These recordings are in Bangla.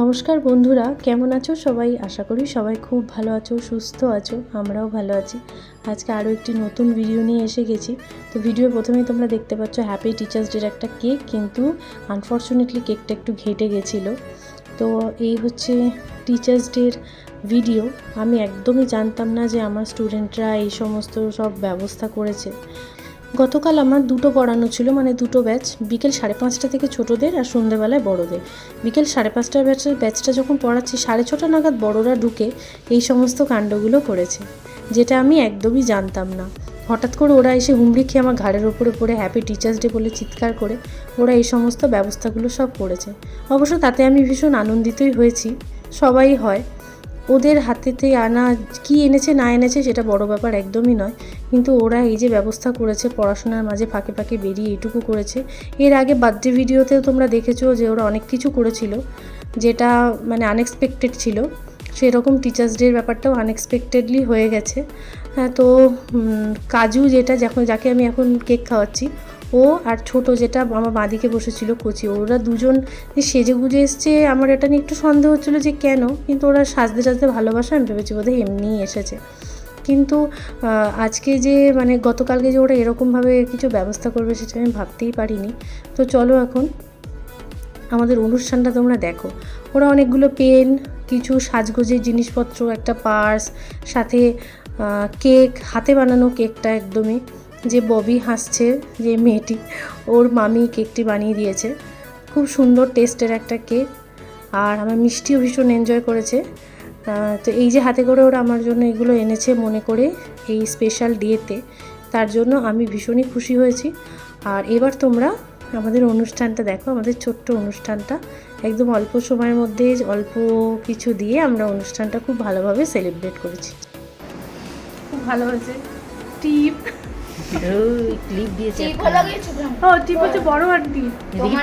নমস্কার বন্ধুরা, কেমন আছো সবাই? আশা করি সবাই খুব ভালো আছো, সুস্থ আছো, আমরাও ভালো আছি। আজকে আরও একটি নতুন ভিডিও নিয়ে এসে গেছি। তো ভিডিও প্রথমেই তোমরা দেখতে পাচ্ছ হ্যাপি টিচার্স ডের একটা কেক কিন্তু আনফর্চুনেটলি কেকটা একটু ঘেটে গেছিল। তো এই হচ্ছে টিচার্স ডের ভিডিও আমি একদমই জানতাম না যে আমার স্টুডেন্টরা এই সমস্ত সব ব্যবস্থা করেছে। গতকাল আমার দুটো পড়ানো ছিল মানে দুটো ব্যাচ বিকেল সাড়ে পাঁচটা থেকে ছোটোদের আর সন্ধেবেলায় বড়দের। বিকেল সাড়ে পাঁচটার ব্যাচের ব্যাচটা যখন পড়াচ্ছি, সাড়ে ছটা নাগাদ বড়রা ঢুকে এই সমস্ত কাণ্ডগুলো করেছে, যেটা আমি একদমই জানতাম না। হঠাৎ করে ওরা এসে হুমড়ি খেয়ে আমার ঘাড়ের ওপরে পড়ে হ্যাপি টিচার্স ডে বলে চিৎকার করে, ওরা এই সমস্ত ব্যবস্থাগুলো সব করেছে। অবশ্য তাতে আমি ভীষণ আনন্দিতই হয়েছি, সবাই হয়। ওদের হাতেতে আনা, কি এনেছে, না এনেছে সেটা বড় ব্যাপার একদমই নয়। কিন্তু ওরা এই যে ব্যবস্থা করেছে, পড়াশোনার মাঝে ফাঁকে ফাঁকে বেরিয়ে এইটুকু করেছে। এর আগে বার্থডে ভিডিওতেও তোমরা দেখেছ যে ওরা অনেক কিছু করেছিল, যেটা মানে আনএক্সপেক্টেড ছিল। সেরকম টিচার্স ডের ব্যাপারটাও আনএক্সপেক্টেডলি হয়ে গেছে। হ্যাঁ তো কাজু যেটা যখন যাকে আমি এখন কেক খাওয়াচ্ছি ও আর ছোট যেটা আমার বাঁদিকে বসেছিল কোচি, ওরা দুজন সেজে গুজে এসছে, আমার এটা নিয়ে একটু সন্দেহ হচ্ছিল যে কেন? কিন্তু ওরা সাজতে সাজতে ভালোবাসা, আমি ভেবেছি বোধহয় এমনিই এসেছে। কিন্তু আজকে যে মানে গতকালকে যে ওরা এরকমভাবে কিছু ব্যবস্থা করবে সেটা আমি ভাবতেই পারিনি। তো চলো এখন আমাদের অনুষ্ঠানটা তোমরা দেখো। ওরা অনেকগুলো পেন, কিছু সাজগোজের জিনিসপত্র, একটা পার্স, সাথে কেক, হাতে বানানো কেকটা একদমই। যে ববি হাসছে, যে মেয়েটি, ওর মামি কেকটি বানিয়ে দিয়েছে। খুব সুন্দর টেস্টের একটা কেক আর আমার মিষ্টিও ভীষণ এনজয় করেছে। তো এই যে হাতে করে ওরা আমার জন্য এগুলো এনেছে মনে করে এই স্পেশাল ডেতে তার জন্য আমি ভীষণই খুশি হয়েছি। আর এবার তোমরা আমাদের অনুষ্ঠানটা দেখো, আমাদের ছোট্ট অনুষ্ঠানটা। একদম অল্প সময়ের মধ্যে, অল্প কিছু দিয়ে আমরা অনুষ্ঠানটা খুব ভালোভাবে সেলিব্রেট করেছি। খুব ভালো হয়েছে। টিপ ওই ক্লিপ দিয়েছে? ও টিপ হচ্ছে বড় আর দেখি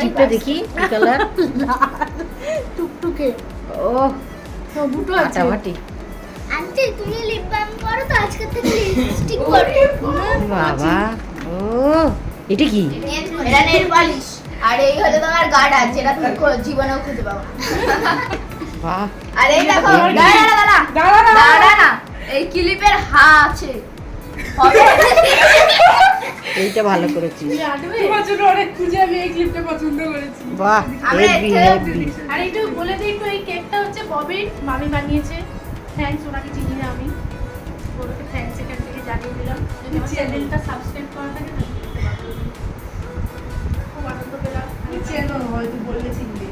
টিপটা দেখি কি কালার টুকটুকে ও ও আছে ফাটাফাটি আন্টি তুমি লিপ বাম করো তো আজকে থেকে লিপস্টিক করো বাবা ও এটা কি এটা নেল পালিশ আর এই হলো তোমার গার্ডার যেটা তুমি জীবনেও খুঁজে পাবো বাহ আর দেখো দাঁড়া। দাঁড়া দাঁড়া। দাঁড়া না এই ক্লিপের হা আছে। এইটা ভালো করেছি। তোমার জন্য অনেক খুঁজে আমি এই ক্লিপটা পছন্দ করেছি। বাহ আমরা হেভি হেভি আর একটু বলে দিই একটু এই কেকটা হচ্ছে ববির মামি বানিয়েছে। থ্যাঙ্কস ওনাকে চিনি না আমি। ওনাকে থ্যাঙ্কস এখান থেকে জানিয়ে দিলাম। যদি আমার চ্যানেলটা সাবস্ক্রাইব করা থাকে তাহলে খুব আনন্দ পেলাম। চেনো হয়তো বললে চিনবে।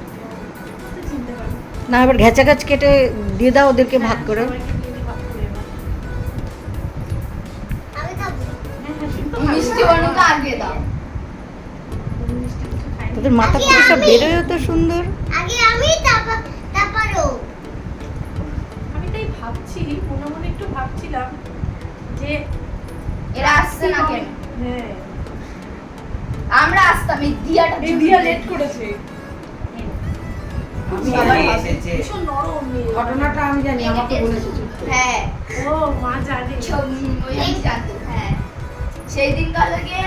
তো চিনতে পারবে না এবার ঘেঁচা ঘাচ কেটে দিয়ে দাও ওদেরকে ভাগ করে। তোদের মাথা থেকে সব বেরোয় তো সুন্দর। আগে আমি তারপরও। আমি তাই ভাবছি মনে মনে একটু ভাবছিলাম যে এরা আসছে না কেন? হ্যাঁ। আমরা আসতাম এই দিয়াটা এই দিয়া লেট করেছে। ঘটনাটা আমি জানি আমাকে বলেছে হ্যাঁ। ও মা জানে। ছবি ওই আমি হ্যাঁ। সেই দিন কালকে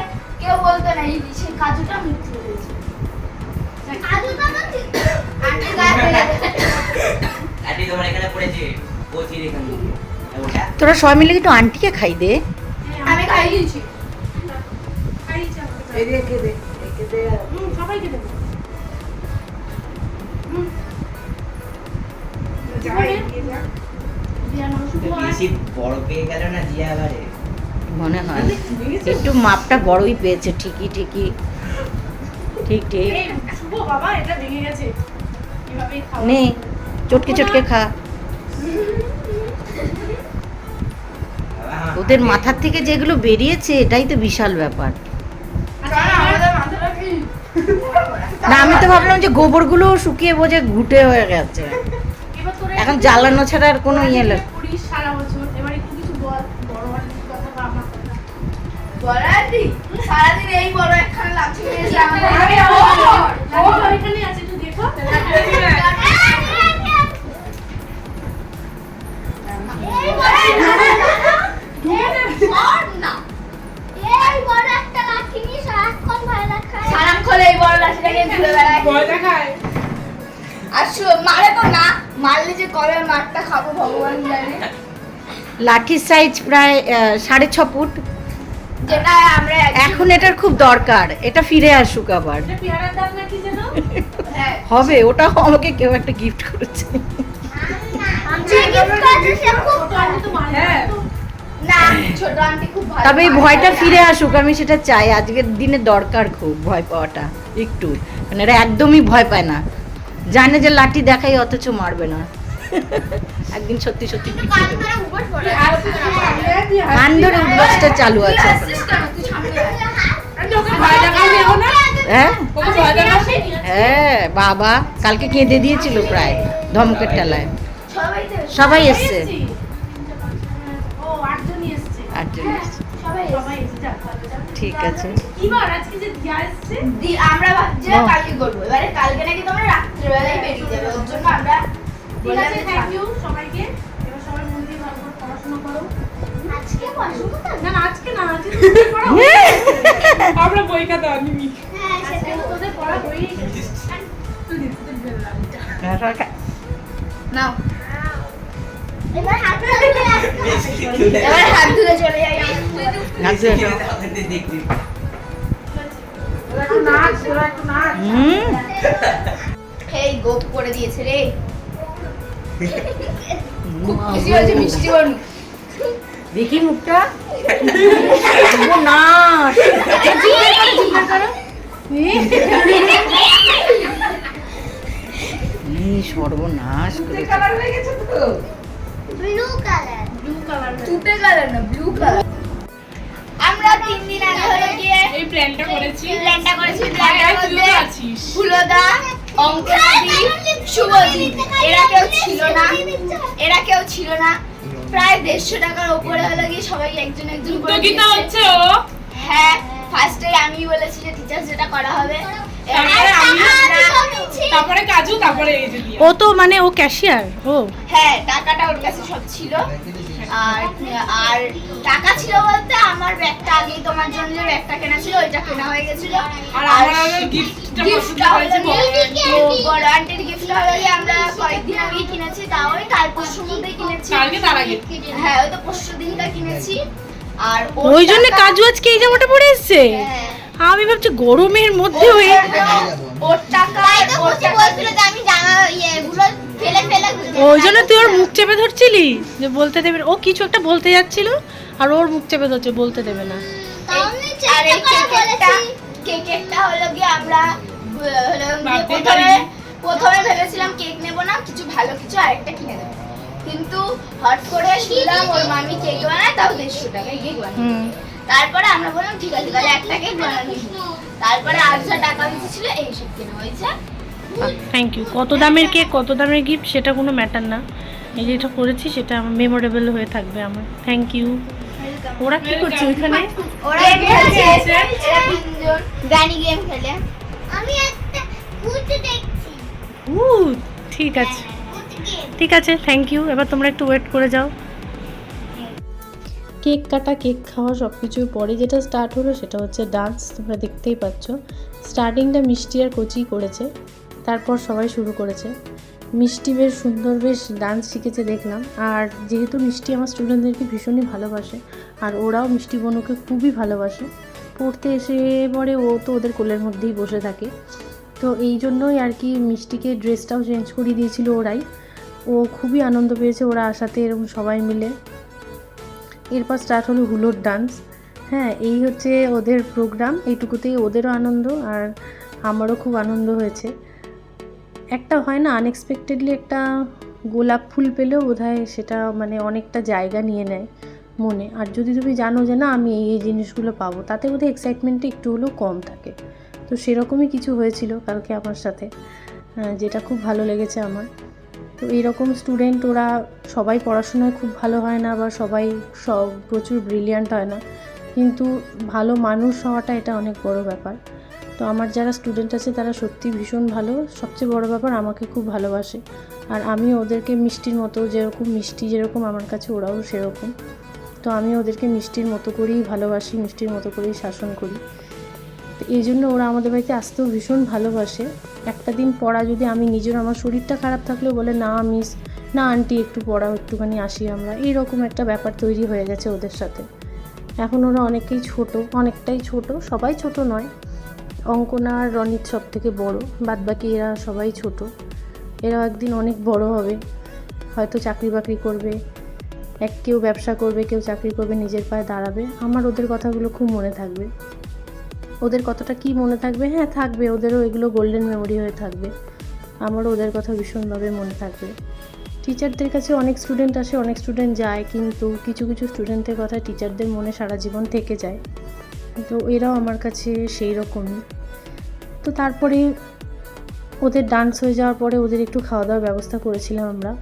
কেউ বলতো না এই সেই কাজুটা মিথ্যে হয়েছে তোরা সবাই মিলে একটু আন্টিকে খাই দে। আমি খাই দিয়েছি। মনে হয় একটু মাপটা বড়ই পেয়েছে ঠিকই ঠিকই। ঠিক ঠিক। নে চটকে চটকে খা। ওদের মাথার থেকে যেগুলো বেরিয়েছে এটাই তো বিশাল ব্যাপার। আচ্ছা, না আমি তো ভাবলাম যে গোবরগুলো শুকিয়ে বোঝে ঘুটে হয়ে গেছে। এখন জ্বালানো ছাড়া আর কোনো ইয়ে লাগে করিস সারা বছর এবার একটু কিছু বল বড় আন্টির কথা বা আমার কথা বড় আন্টি সারাদিন এই বড় একখানে লাঠি নিয়ে এসে আমাদের ও, ও, ও, তো আছে একটু দেখো না এই বড় একটা লাঠি নিয়ে সারাক্ষণ ভয় দেখায় সারাক্ষণ এই বড় লাঠিটাকে ঘুরে বেড়ায়। ভয় দেখায়। আর শু- মারে তো কবে মাঠটা খাব ভগবান জানে। লাঠির সাইজ প্রায় সাড়ে ছ ফুট। যেটা আমরা এখন এটার খুব দরকার। এটা ফিরে আসুক আবার। এটা পেয়ারার দাম নাকি যেন? হ্যাঁ। হবে ওটাও আমাকে কেউ একটা গিফট করেছে। হ্যাঁ। না ছোট আন্টি খুব ভালো তবে এই ভয়টা ফিরে আসুক আমি সেটা চাই। আজকের দিনে দরকার খুব ভয় পাওয়াটা একটু। মানে এরা একদমই ভয় পায় না। জানে যে লাঠি দেখাই অথচ মারবে না। একদিন সত্যি সত্যি ধরে উদ্বাসটা চালু আছে। হ্যাঁ? হ্যাঁ বাবা কালকে কেঁদে দিয়েছিল প্রায় ধমকের টেলায় সবাই এসছে। আটজন যাক। ঠিক আছে। কি বার আজকে যে দিয়া এসছে? আমরা কালকে করব। এবারে কালকে নাকি তোমরা রাত্রিবেলায় বেরিয়ে যাবে ওর জন্য আমরা ঠিক আছে থ্যাংক ইউ সবাইকে। এবার সবাই মন দিয়ে ভালো করে পড়াশোনা করো। আজকে পড়াশোনা না না আজকে না আজকে তোদের পড়া হয়ে গেছে। আমরা বই খাতা আনিনি। হ্যাঁ আজকে তোদের পড়া হয়েই গেছে। তুই দিতে তোদের বেল লাগটা নাও। এবার হাত ধুলে এবার হাত ধুলে চলে যাই দেখবি। তোরা একটু নাচ একটু নাচ। হুম। এই গোপ করে দিয়েছে রে। মিষ্টি বনু। দেখি মুখটা। না সর্বনাশ করে কালার হয়ে গেছে তো। ব্লু কালার ব্লু কালার তুতে কালার না ব্লু কালার আমরা তিন দিন আগে হলো গিয়ে এই প্ল্যানটা করেছি। প্ল্যানটা করেছি। মধ্যে আছিস। ফুলদা অঙ্কনাদি শুভজিৎ এরা কেউ ছিল না। এরা কেউ ছিল না। প্রায় দেড়শো টাকার উপরে হলো গিয়ে সবাই একজন একজন করে দিয়েছে। হচ্ছে ও? হ্যাঁ ফার্স্টে আমি বলেছি যে টিচার্স যেটা করা হবে। তারপরে কাজু ও তো মানে ও ক্যাশিয়ার ও। হ্যাঁ টাকাটা ওর কাছে সব ছিল। আর আর টাকা ছিল বলতে আমার ব্যাগটা আগেই তোমার জন্য যে ব্যাগটা কেনা ছিল ওইটা কেনা হয়ে গেছিল। আর আমার আরও গিফটটা গিফটটা হয়েছে তো বড় আন্টির গিফটটা হলো গিয়ে আমরা কয়েকদিন আগে কিনেছি তাও ওই কাল পরশুর মধ্যেই কিনেছি। কালকে তার আগে। হ্যাঁ ওই তো পরশু দিনটা কিনেছি। আর ওই জন্য কাজু আজকে এই জামাটা পরে এসছে? হ্যাঁ। আমি ভাবছি গরমের মধ্যে ওর হয়ে জন্য ওর টাকা ওই জন্য তুই ওর মুখ চেপে ধরছিলি? যে বলতে দেবে না। ও কিছু একটা বলতে যাচ্ছিল আর ওর মুখ চেপে ধরছে বলতে দেবে না। আর এই কেকেরটা হলো গিয়ে আমরা প্রথমে প্রথমে ভেবেছিলাম কেক নেব না কিছু ভালো কিছু আরেকটা কিনে দেবো। কিন্তু হট করে শুনলাম ওর মামি কেক বানায় তাও দেড়শো টাকায় কেক বানায় তারপরে আমরা বললাম ঠিক আছে তাহলে একটা কেক বানানো তারপরে যা টাকা বেঁচেছিল এইসব কেনা হয়েছে। থ্যাংক ইউ কত দামের কেক কত দামের গিফট সেটা কোনো ম্যাটার না। এই যেটা করেছি সেটা আমার মেমোরেবল হয়ে থাকবে আমার। থ্যাংক ইউ ওরা কি করছে ওইখানে? ওরা খেলছে গানি গেম খেলে। আমি একটা ভূত দেখছি। উ ঠিক আছে। ঠিক আছে থ্যাংক ইউ এবার তোমরা একটু ওয়েট করে যাও। কেক কাটা কেক খাওয়া সব কিছুর পরে যেটা স্টার্ট হলো সেটা হচ্ছে ডান্স তোমরা দেখতেই পাচ্ছ। স্টার্টিংটা মিষ্টি আর কচি করেছে। তারপর সবাই শুরু করেছে। মিষ্টি বেশ সুন্দর বেশ ডান্স শিখেছে দেখলাম। আর যেহেতু মিষ্টি আমার স্টুডেন্টদেরকে ভীষণই ভালোবাসে, আর ওরাও মিষ্টি বনুকে খুবই ভালোবাসে, পড়তে এসে পরে ও তো ওদের কোলের মধ্যেই বসে থাকে। তো এই জন্যই আর কি মিষ্টিকে ড্রেসটাও চেঞ্জ করিয়ে দিয়েছিল ওরাই। ও খুবই আনন্দ পেয়েছে ওরা আসাতে এরকম সবাই মিলে। এরপর স্টার্ট হলো হুলোর ডান্স হ্যাঁ এই হচ্ছে ওদের প্রোগ্রাম এইটুকুতেই ওদেরও আনন্দ আর আমারও খুব আনন্দ হয়েছে। একটা হয় না আনএক্সপেক্টেডলি একটা গোলাপ ফুল পেলেও বোধহয় সেটা মানে অনেকটা জায়গা নিয়ে নেয় মনে। আর যদি তুমি জানো যে না, আমি এই এই জিনিসগুলো পাবো, তাতে বোধহয় এক্সাইটমেন্টটা একটু হলেও কম থাকে। তো সেরকমই কিছু হয়েছিল কালকে আমার সাথে যেটা খুব ভালো লেগেছে আমার। তো এইরকম স্টুডেন্ট ওরা সবাই পড়াশোনায় খুব ভালো হয় না বা সবাই সব প্রচুর ব্রিলিয়ান্ট হয় না। কিন্তু ভালো মানুষ হওয়াটা এটা অনেক বড় ব্যাপার। তো আমার যারা স্টুডেন্ট আছে, তারা সত্যি ভীষণ ভালো। সবচেয়ে বড় ব্যাপার, আমাকে খুব ভালোবাসে। আর আমি ওদেরকে মিষ্টির মতো যেরকম মিষ্টি যেরকম আমার কাছে, ওরাও সেরকম। তো আমি ওদেরকে মিষ্টির মতো করেই ভালোবাসি, মিষ্টির মতো করেই শাসন করি। তো এই জন্য ওরা আমাদের বাড়িতে আসতেও ভীষণ ভালোবাসে। একটা দিন পড়া যদি আমি নিজের, আমার শরীরটা খারাপ থাকলেও বলে, না মিস না আন্টি একটু পড়াও, একটুখানি আসি আমরা। এইরকম একটা ব্যাপার তৈরি হয়ে গেছে ওদের সাথে। এখন ওরা অনেকেই ছোট, অনেকটাই ছোট, সবাই ছোট নয়। অঙ্কনা আর রনিত সব থেকে বড়, বাদবাকি এরা সবাই ছোট। এরাও একদিন অনেক বড় হবে। হয়তো চাকরি বাকরি করবে, এক কেউ ব্যবসা করবে, কেউ চাকরি করবে, নিজের পায়ে দাঁড়াবে। আমার ওদের কথাগুলো খুব মনে থাকবে। ওদের কথাটা কি মনে থাকবে? হ্যাঁ থাকবে। ওদেরও এগুলো গোল্ডেন মেমোরি হয়ে থাকবে। আমারও ওদের কথা ভীষণভাবে মনে থাকবে। টিচারদের কাছে অনেক স্টুডেন্ট আসে, অনেক স্টুডেন্ট যায়, কিন্তু কিছু কিছু স্টুডেন্টের কথা টিচারদের মনে সারা জীবন থেকে যায়। তো এরাও আমার কাছে সেই রকমই তো তারপরে ওদের ডান্স হয়ে যাওয়ার পরে ওদের একটু খাওয়া দাওয়ার ব্যবস্থা করেছিলাম আমরা।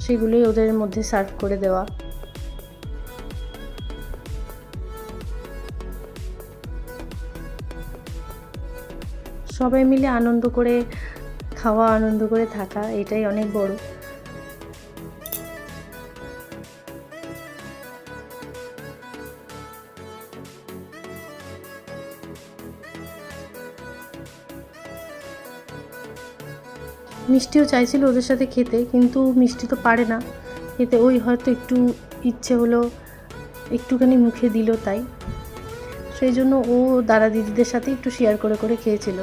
সেগুলোই ওদের মধ্যে সার্ভ করে দেওয়া। সবাই মিলে আনন্দ করে, খাওয়া, আনন্দ করে থাকা, এটাই অনেক বড়। মিষ্টিও চাইছিল ওদের সাথে খেতে, কিন্তু মিষ্টি তো পারে না। খেতে ওই হয়তো একটু ইচ্ছে হলো, একটুখানি মুখে দিল তাই। সেই জন্য ও দাদা দিদিদের সাথে একটু শেয়ার করে করে খেয়েছিল।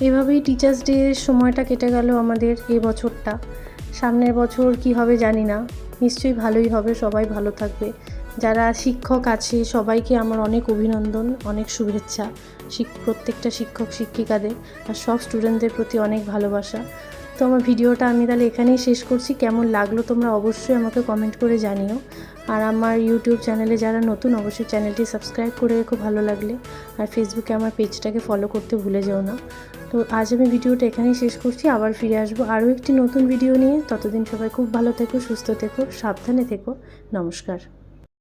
এভাবেই টিচার্স ডে সময়টা কেটে গেল আমাদের এ বছরটা। সামনের বছর কি হবে জানি না। নিশ্চয়ই ভালোই হবে, সবাই ভালো থাকবে। যারা শিক্ষক আছে, সবাইকে আমার অনেক অভিনন্দন, অনেক শুভেচ্ছা। প্রত্যেকটা শিক্ষক, শিক্ষিকাদের আর সব স্টুডেন্টদের প্রতি অনেক ভালোবাসা। তো আমার ভিডিওটা আমি তাহলে এখানেই শেষ করছি। কেমন লাগল তোমরা অবশ্যই আমাকে কমেন্ট করে জানিও। আর আমার ইউটিউব চ্যানেলে যারা নতুন, অবশ্যই চ্যানেলটি সাবস্ক্রাইব করে রেখো ভালো লাগলে। আর ফেসবুকে আমার পেজটাকে ফলো করতে ভুলে যেও না। তো আজ আমি ভিডিওটা এখানেই শেষ করছি। আবার ফিরে আসব আরও একটি নতুন ভিডিও নিয়ে। ততদিন সবাই খুব ভালো থেকো, সুস্থ থেকো, সাবধানে থেকো। নমস্কার।